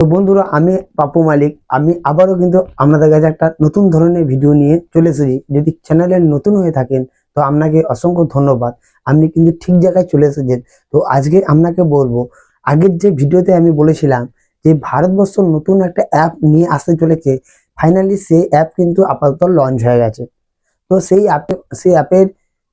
তো বন্ধুরা, আমি পাপু মালিক। আমি আবারও কিন্তু আপনাদের কাছে একটা নতুন ধরনের ভিডিও নিয়ে চলে এসেছি। যদি চ্যানেলে নতুন হয়ে থাকেন, তো আপনাকে অসংখ্য ধন্যবাদ। আপনি কিন্তু ঠিক জায়গায় চলে এসেছেন। তো আজকে আপনাকে বলব, আগের যে ভিডিওতে আমি বলেছিলাম যে ভারতবর্ষ নতুন একটা অ্যাপ নিয়ে আসতে চলেছে ফাইনালি সেই অ্যাপ কিন্তু আপাতত লঞ্চ হয়ে গেছে। তো সেই অ্যাপে সেই অ্যাপের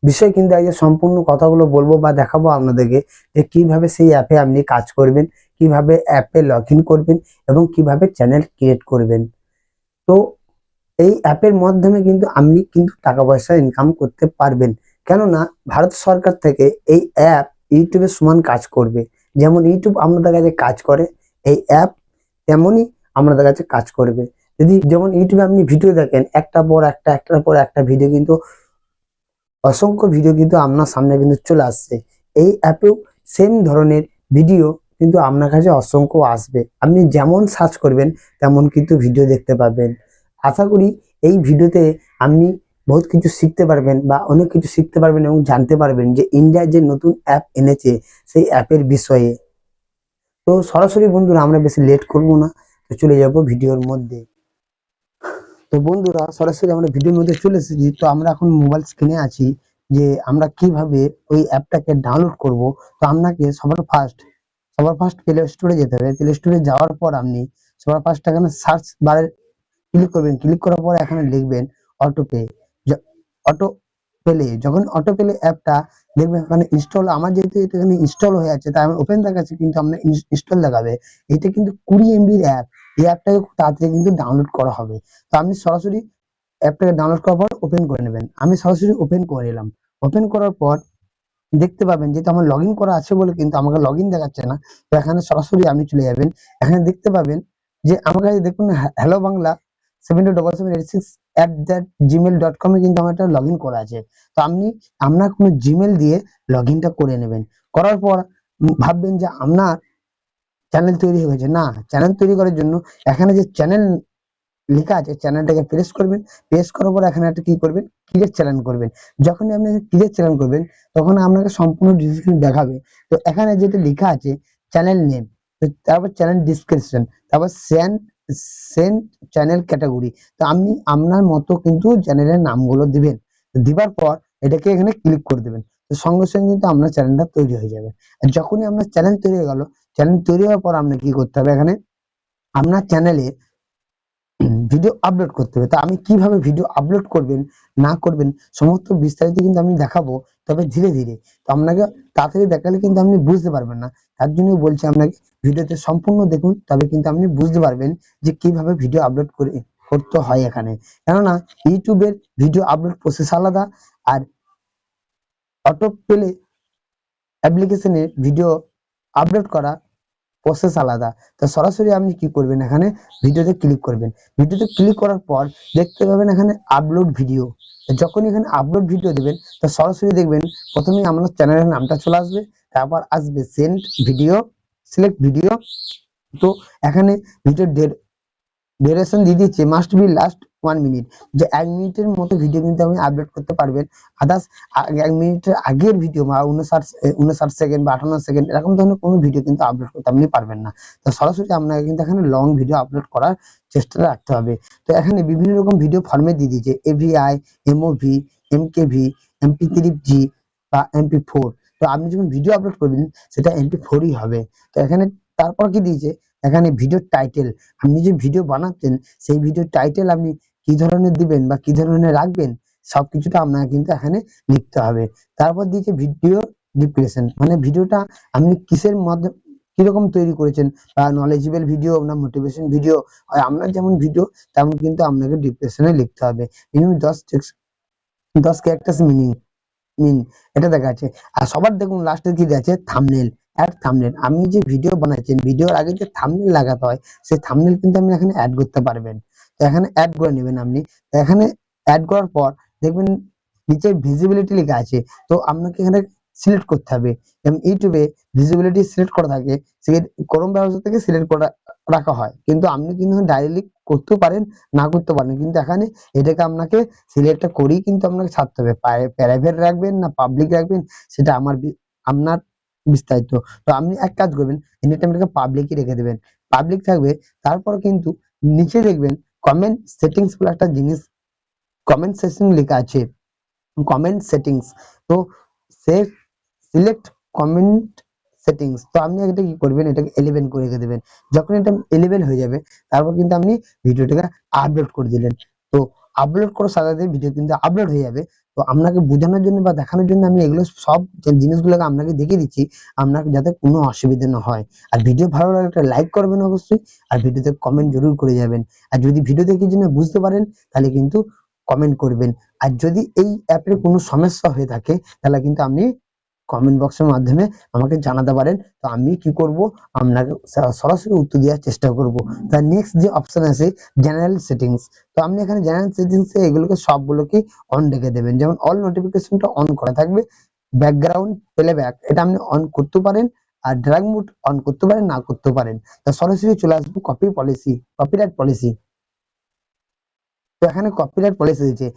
বিষয়ে কিন্তু আজকে সম্পূর্ণ কথাগুলো বলব বা দেখাবো আপনাদেরকে যে কীভাবে সেই অ্যাপে আপনি কাজ করবেন, কীভাবে অ্যাপে লগ করবেন এবং কীভাবে চ্যানেল ক্রিয়েট করবেন। তো এই অ্যাপের মাধ্যমে কিন্তু আপনি কিন্তু টাকা পয়সা ইনকাম করতে পারবেন। কেননা ভারত সরকার থেকে এই অ্যাপ ইউটিউবের সমান কাজ করবে। যেমন ইউটিউব আপনাদের কাছে কাজ করে, এই অ্যাপ তেমনই আপনাদের কাছে কাজ করবে। যদি যেমন ইউটিউবে আপনি ভিডিও দেখেন একটা পর একটা, একটার পর একটা ভিডিও কিন্তু অসংখ্য ভিডিও কিন্তু আপনার সামনে কিন্তু চলে আসছে। এই অ্যাপেও সেম ধরনের ভিডিও কিন্তু আপনার কাছে অসংখ্য আসবে। আপনি যেমন সার্চ করবেন, তেমন কিন্তু ভিডিও দেখতে পাবেন আশা করি এই ভিডিওতে আপনি বহুত কিছু শিখতে পারবেন বা অনেক কিছু শিখতে পারবেন এবং জানতে পারবেন যে ইন্ডিয়ার যে নতুন অ্যাপ এনেছে, সেই অ্যাপের বিষয়ে। তো সরাসরি বন্ধুরা, আমরা বেশি লেট করব না। তো চলে যাব ভিডিওর মধ্যে। তো বন্ধুরা সরাসরি আমরা ভিডিওর মধ্যে চলে এসেছি। তো আমরা এখন মোবাইল স্ক্রিনে আছি যে আমরা কীভাবে ওই অ্যাপটাকে ডাউনলোড করব। তো আপনাকে সবার ফার্স্ট সবার ফার্স্ট প্লে স্টোরে যেতে হবে। প্লে স্টোরে যাওয়ার পর আপনি সবার ফার্স্ট এখানে সার্চ বারে ক্লিক করবেন। ক্লিক করার পর এখানে লিখবেন অটো পে অটো পেলে, যখন অটো পেলে অ্যাপটা দেখবেন এখানে ইনস্টল আমার যেহেতু এটা এখানে ইনস্টল হয়ে আছে, তাই আমার ওপেন দেখাচ্ছে, কিন্তু আপনার ইনস্টল দেখাবে এটা কিন্তু কুড়ি এমবির অ্যাপ এই অ্যাপটাকে খুব তাড়াতাড়ি কিন্তু ডাউনলোড করা হবে। তো আপনি সরাসরি অ্যাপটাকে ডাউনলোড করার পর ওপেন করে নেবেন। আমি সরাসরি ওপেন করে নিলাম। ওপেন করার পর দেখতে পাবেন যেহেতু আমার লগ করা আছে বলে কিন্তু আমাকে লগ ইন দেখাচ্ছে না, তো এখানে সরাসরি আপনি চলে যাবেন। এখানে দেখতে পাবেন যে আমার কাছে দেখুন hello Bangla seven two double seven six at that Gmail dot কমে কিন্তু আমার একটা লগ ইন করা আছে। তো আপনি, আপনার কোনো জিমেল দিয়ে লগ ইনটা করে নেবেন। করার পর ভাববেন যে আপনার চ্যানেল তৈরি হয়ে গেছে না চ্যানেল তৈরি করার জন্য এখানে যে চ্যানেল লেখা আছে চ্যানেলটাকে প্রেস করবেন। প্রেস করার পর এখানে একটা কি করবেন? ক্রিয়েট চ্যানেল করবেন। যখনই আপনি ক্রিয়েট চ্যানেল করবেন, তখন আপনাকে সম্পূর্ণ ডিসক্রিপশন দেখাবে। তো এখানে যেটা লেখা আছে চ্যানেল নেম তারপর চ্যানেল ডিসক্রিপশন তারপর সেন্ড সেন্ড চ্যানেল ক্যাটাগরি তো আপনি আপনার মতো কিন্তু চ্যানেলের নামগুলো দিবেন। দিবার পর এটাকে এখানে ক্লিক করে দেবেন। সঙ্গে সঙ্গে কিন্তু আপনার চ্যানেলটা তৈরি হয়ে যাবে। আর যখনই আপনার চ্যানেল তৈরি হয়ে গেল চ্যানেল তৈরি হওয়ার পর আপনাকে কি করতে হবে এখানে? আপনার চ্যানেলে ভিডিও আপলোড করতে হবে। তো আমি কীভাবে ভিডিও আপলোড করবেন, না করবেন, সমস্ত বিস্তারিত কিন্তু আমি দেখাবো, তবে ধীরে ধীরে। তো আপনাকে তাড়াতাড়ি দেখালে কিন্তু আপনি বুঝতে পারবেন না। তার জন্য বলছি আপনাকে ভিডিওতে সম্পূর্ণ দেখুন, তবে কিন্তু আপনি বুঝতে পারবেন যে কীভাবে ভিডিও আপলোড করে, করতে হয় এখানে। কেননা, ইউটিউবের ভিডিও আপলোড প্রসেস আলাদা, আর অটো পেলে অ্যাপ্লিকেশনের ভিডিও আপলোড করা প্রসেস আলাদা। তো সরাসরি আপনি কি করবেন এখানে? ভিডিওতে ক্লিক করবেন। ভিডিওতে ক্লিক করার পর দেখতে পাবেন এখানে আপলোড ভিডিও যখন এখানে আপলোড ভিডিও দেবেন, তো সরাসরি দেখবেন প্রথমেই আপনার চ্যানেলের নামটা চলে আসবে, তারপর আসবে সেন্ট ভিডিও সিলেক্ট ভিডিও তো এখানে ভিডিও ডিউরেশন দিয়ে দিচ্ছে must be last one minute যে এক মিনিটের মতো ভিডিও কিন্তু আপনি আপলোড করতে পারবেন। আদার্স এক মিনিটের আগের ভিডিও বা উনষাট উনষাট সেকেন্ড বা আঠান্ন সেকেন্ড এরকম ধরনের কোনো ভিডিও কিন্তু আপলোড করতে আপনি পারবেন না। তো সরাসরি আপনাকে কিন্তু এখানে লং ভিডিও আপলোড করার চেষ্টা রাখতে হবে। তো এখানে বিভিন্ন রকম ভিডিও ফর্মে দিয়ে দিয়েছে। AVI MOV MKV MP three G বা এমপি ফোর তো আপনি যখন ভিডিও আপলোড করবেন, সেটা এমপি ফোরই হবে। তো এখানে তারপর কি দিয়েছে? এখানে ভিডিও টাইটেল আপনি যে ভিডিও বানাচ্ছেন, সেই ভিডিও টাইটেল আপনি কি ধরনের দিবেন বা কি ধরনের রাখবেন, সবকিছুটা আপনাকে কিন্তু এখানে লিখতে হবে। তারপর দিয়েছে ভিডিও ডিপ্রেশন মানে ভিডিওটা আপনি কিসের মাধ্যমে, কীরকম তৈরি করেছেন, বা নলেজেবল ভিডিও না মোটিভেশন ভিডিও আপনার যেমন ভিডিও তেমন কিন্তু আপনাকে ডিপ্রেশনে লিখতে হবে। মিনিমাম দশ দশ ক্যারেক্টার্স মিনিং মিন এটা দেখা যাচ্ছে আর সবার দেখুন লাস্টে কি আছে থামনেল অ্যাড থামনেল আপনি যে ভিডিও বানাচ্ছেন ভিডিওর আগে যে থামনেল লাগাতে হয়, সেই থামনেল কিন্তু আপনি এখানে অ্যাড করতে পারবেন। তো এখানে অ্যাড করে নেবেন আপনি। এখানে অ্যাড করার পর দেখবেন নিচে ভিজিবিলিটি লেখা আছে। তো আপনাকে এখানে সিলেক্ট করতে হবে। এবং ইউটিউবে ভিজিবিলিটি সিলেক্ট করা থাকে ক্রোম ব্রাউজার থেকে সিলেক্ট করা, রাখা হয়। কিন্তু আপনি কিন্তু ডাইরেক্টলি করতেও পারেন, না করতে পারেন। কিন্তু এখানে এটাকে আপনাকে সিলেক্ট করেই কিন্তু আপনাকে ছাড়তে হবে। প্রাইভেট রাখবেন না পাবলিক রাখবেন, সেটা আমার আপনার বিস্তারিত। তো আপনি এক কাজ করবেন এনি টাইম এটাকে পাবলিকই রেখে দেবেন। পাবলিক থাকবে, তারপর কিন্তু নিচে দেখবেন কমেন্ট সেটিংস বলে একটা জিনিস কমেন্ট সেশন লেখা আছে। কমেন্ট সেটিংস তো সে সিলেক্ট কমেন্ট সেটিংস তো আপনি এটা কি করবেন, এটাকে এলিভেন করে রেখে দেবেন। যখন এটা এলিভেন হয়ে যাবে, তারপর কিন্তু আপনি ভিডিওটাকে আপলোড করে দিলেন। তো আপলোড করার সাথে সাথে ভিডিও কিন্তু আপলোড হয়ে যাবে। তো আপনাকে বোঝানোর জন্য বা দেখানোর জন্য আমি এগুলো সব জিনিসগুলোকে আপনাকে দেখিয়ে দিচ্ছি, আপনাকে যাতে কোনো অসুবিধা না হয়। আর ভিডিও ভালো লাগলে একটা লাইক করবেন অবশ্যই, আর ভিডিওতে কমেন্ট জরুর করে যাবেন। আর যদি ভিডিও দেখে জন্য বুঝতে পারেন, তাহলে কিন্তু কমেন্ট করবেন। আর যদি এই অ্যাপের কোনো সমস্যা হয়ে থাকে, তাহলে কিন্তু আপনি কমেন্ট বক্সের মাধ্যমে আমাকে জানাতে পারেন। তো আমি কি করব? আপনাকে সরাসরি উত্তর দেওয়ার চেষ্টা করব। তার নেক্সট যে অপশন আছে জেনারেল সেটিংস তো আপনি এখানে জেনারেল সেটিংস এগুলোকে সবগুলোকে অন রেখে দেবেন। যেমন অল নোটিফিকেশনটা অন করা থাকবে। ব্যাকগ্রাউন্ড প্লেব্যাক এটা আপনি অন করতে পারেন। আর ড্রাগ মুড অন করতে পারেন, না করতে পারেন। তা সরাসরি চলে আসব কপি পলিসি কপিরাইট পলিসি তো এখানে কপিরাইট পলিসি দিয়েছে।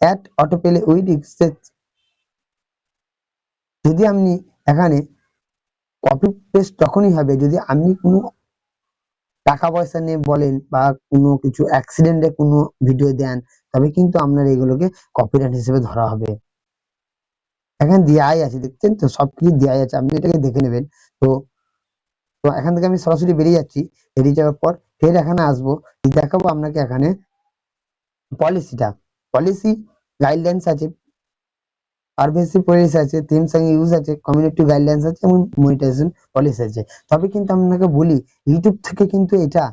অ্যাট অটো পেলে উইথ যদি আপনি এখানে কপি পেস্ট তখনই হবে যদি আপনি কোনো টাকা পয়সা নিয়ে বলেন বা কোনো কিছু অ্যাক্সিডেন্টে কোনো ভিডিও দেন, তবে কিন্তু আপনার এগুলোকে কপিরাইট হিসেবে ধরা হবে। এখানে দেওয়াই আছে, দেখছেন তো? সবকিছু দেওয়াই আছে। আপনি এটাকে দেখে নেবেন। তো তো এখান থেকে আমি সরাসরি বেরিয়ে যাচ্ছি। বেরিয়ে যাওয়ার পর ফের এখানে আসব। দেখাবো আপনাকে এখানে পলিসিটা পলিসি গাইডলাইন্স আছে। পারভেসি পলিসি আছে থিম সঙ্গে ইউজ আছে কমিউনিটি গাইডলাইন্স আছে, এবং মনিটাইজেশন পলিসি আছে। তবে কিন্তু আপনাকে বলি ইউটিউব থেকে কিন্তু এটা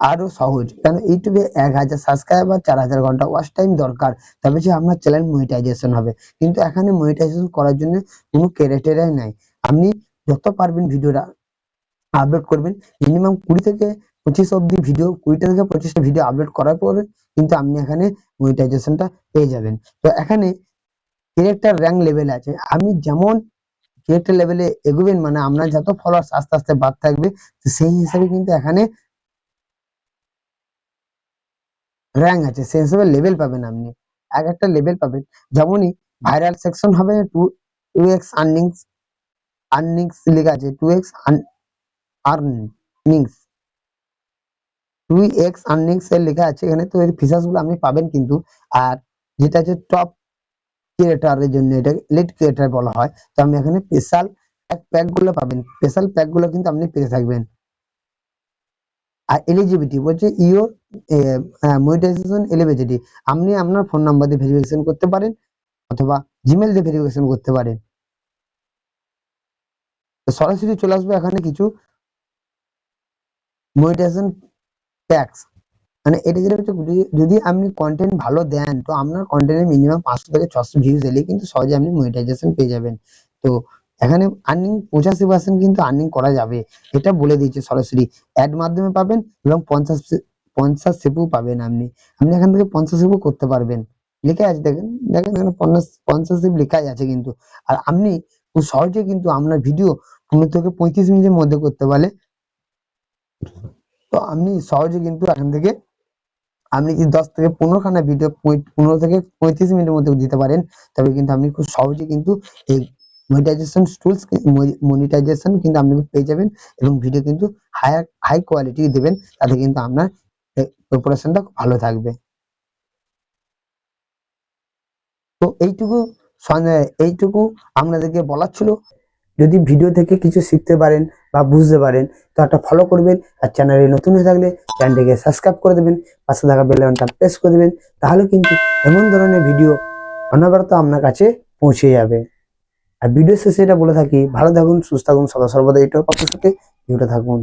আরও সহজ। কারণ ইউটিউবে এক হাজার সাবস্ক্রাইবার চার হাজার ঘণ্টা ওয়াচ টাইম দরকার। তবে যে আপনার চ্যানেল মনিটাইজেশন হবে। কিন্তু এখানে মনিটাইজেশন করার জন্য কোনো ক্রাইটেরিয়া নাই। আপনি যত পারবেন ভিডিওটা আপলোড করবেন। মিনিমাম কুড়ি থেকে পঁচিশ অব্দি ভিডিও কুড়িটা থেকে পঁচিশটা ভিডিও আপলোড করার পরে কিন্তু আপনি এখানে মনিটাইজেশনটা পেয়ে যাবেন। তো এখানে ক্রিয়েটার র্যাঙ্ক লেভেল আছে। আপনি যেমন ক্রিয়েটার লেভেলে এগোবেন মানে আপনার যত ফলোয়ার্স আস্তে আস্তে বাড়তে থাকবে, তো সেই হিসাবে কিন্তু এখানে র্যাঙ্ক আছে। সেই হিসাবে লেভেল পাবেন আপনি। এক একটা লেভেল পাবেন। যেমনই ভাইরাল সেকশন হবে two two X earnings earnings লেখা আছে two X earnings two X earnings এর লেখা আছে, এখানে তো এর ফিচার্সগুলো আপনি পাবেন কিন্তু। আর যেটা হচ্ছে টপ ক্রিয়েটারের জন্য এটা লিড ক্রিয়েটার বলা হয়। তো আমি এখানে স্পেশাল প্যাকগুলো পাবেন। স্পেশাল প্যাকগুলো কিন্তু আপনি পেতে থাকবেন। আর এলিজিবিলিটি বলছে ইওর মনিটাইজেশন এলিজিবিলিটি আপনি আপনার ফোন নাম্বার দিয়ে ভেরিফিকেশন করতে পারেন অথবা জিমেল দিয়ে ভেরিফিকেশন করতে পারেন। সরাসরি চলে আসবে এখানে কিছু মনিটাইজেশন ট্যাক্স মানে এটা যেটা হচ্ছে, যদি- আপনি কন্টেন্ট ভালো দেন, তো আপনার কন্টেন্টে মিনিমাম পাঁচশো থেকে ছশো ভিউজ এলে কিন্তু সহজে আপনি মনিটাইজেশন পেয়ে যাবেন। তো এখানে আর্নিং পঁচাশি পার্সেন্ট কিন্তু আর্নিং করা যাবে। এটা বলে দিয়েছে সরাসরি। অ্যাড মাধ্যমে পাবেন এবং পঞ্চাশ পঞ্চাশ সেপু পাবেন আপনি। আপনি এখান থেকে পঞ্চাশ সেপু করতে পারবেন। লেখা আছে, দেখেন দেখেন এখানে পঞ্চাশ সেপ লেখাই আছে কিন্তু। আর আপনি খুব সহজে কিন্তু আপনার ভিডিও পনেরো থেকে পঁয়ত্রিশ মিনিটের মধ্যে করতে পারলে, তো আপনি সহজে কিন্তু এখান থেকে আপনি যদি দশ থেকে পনেরো খানা ভিডিও পনেরো থেকে পঁয়ত্রিশ মিনিটের মধ্যে দিতে পারেন, তবে কিন্তু আপনি খুব সহজে কিন্তু এই মনিটাইজেশন টুলস মনিটাইজেশন কিন্তু আপনি পেয়ে যাবেন এবং ভিডিও কিন্তু হায়ার হাই কোয়ালিটি দেবেন, তাতে কিন্তু আপনার প্রিপারেশনটা ভালো থাকবে। তো এইটুকু এইটুকু আপনাদেরকে বলার ছিল। যদি ভিডিও থেকে কিছু শিখতে পারেন বা বুঝতে পারেন, তো একটা ফলো করবেন আর চ্যানেলে নতুন হয়ে থাকলে চ্যানেলটিকে সাবস্ক্রাইব করে দেবেন, পাশে থাকা বেল আইকনটা প্রেস করে দেবেন, তাহলে কিন্তু এমন ধরনের ভিডিও অনবরত আপনার কাছে পৌঁছে যাবে। আর ভিডিও শেষে এটা বলে থাকি, ভালো থাকুন, সুস্থ থাকুন, সদা সর্বদা এইটার পক্ষ ভিডিওটা থাকুন।